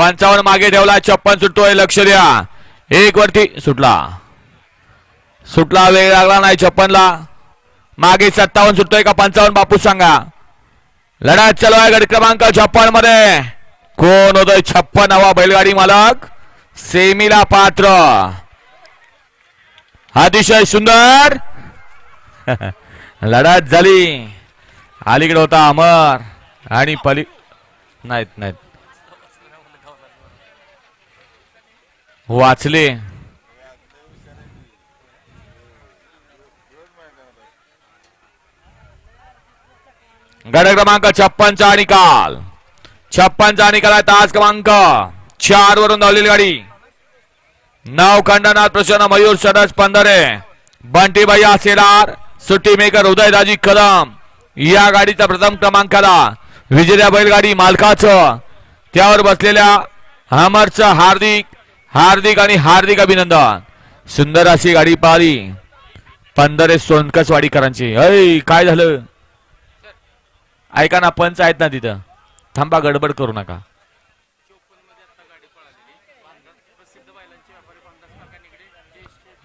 पंचावन्न मागे ठेवला छप्पन सुटतोय लक्ष द्या. एक वरती सुटला. सुटला वेळ लागला नाही छप्पनला. मागे सत्तावन्न सुटतोय का पंचावन्न बापू सांगा. लढत चालू आहे गट क्रमांक छप्पनमध्ये कोण होतोय छप्पन हवा बैलगाडी मालक? सेमीला पात्र. अतिशय सुंदर. लढत झाली. अलीकडे होता अमर आणि पली नाहीत नाहीत. वाचले. गड क्रमांक छप्पनचा निकाल. छप्पनचा निकाल आहे तास क्रमांक चार वरून धावलेली गाडी. नव खंडनाथ प्रसन्न मयूर सदस पंधरे. बंटी भैया सेलार सुट्टी मेकर उदयदाजी कदम. या गाडीचा प्रथम क्रमांकाला विजेत्या बैलगाडी मालकाचं. त्यावर बसलेल्या हमरचं हार्दिक हार्दिक आणि हार्दिक अभिनंदन. सुंदर अशी गाडी पाहिली. पंधरे सोनकस वाडीकरांची अय काय झालं? ऐका ना पंच आहेत ना तिथं. थांबा गडबड करू नका.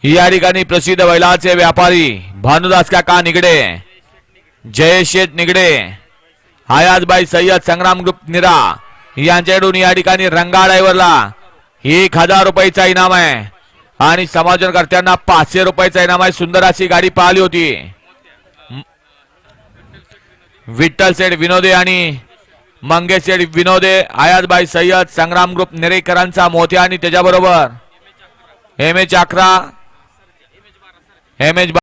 या ठिकाणी प्रसिद्ध बैलाचे व्यापारी भानुदास काका निगडे जयेश शेठ निगडे हयाजबाई सय्यद संग्राम ग्रुप निरा यांच्याकडून या ठिकाणी रंगा एक हजार रुपयाचा इनाम आहे. आणि समाजकर्त्यांना पाचशे रुपयाचा इनाम आहे. सुंदर अशी गाडी पाहिली होती. विठ्ठल सेठ विनोदे आणि मंगेश सेठ विनोदे आयातबाई सय्यद संग्राम ग्रुप नेरेकरांचा मोठ्या आणि त्याच्याबरोबर एम एच अकरा एम एच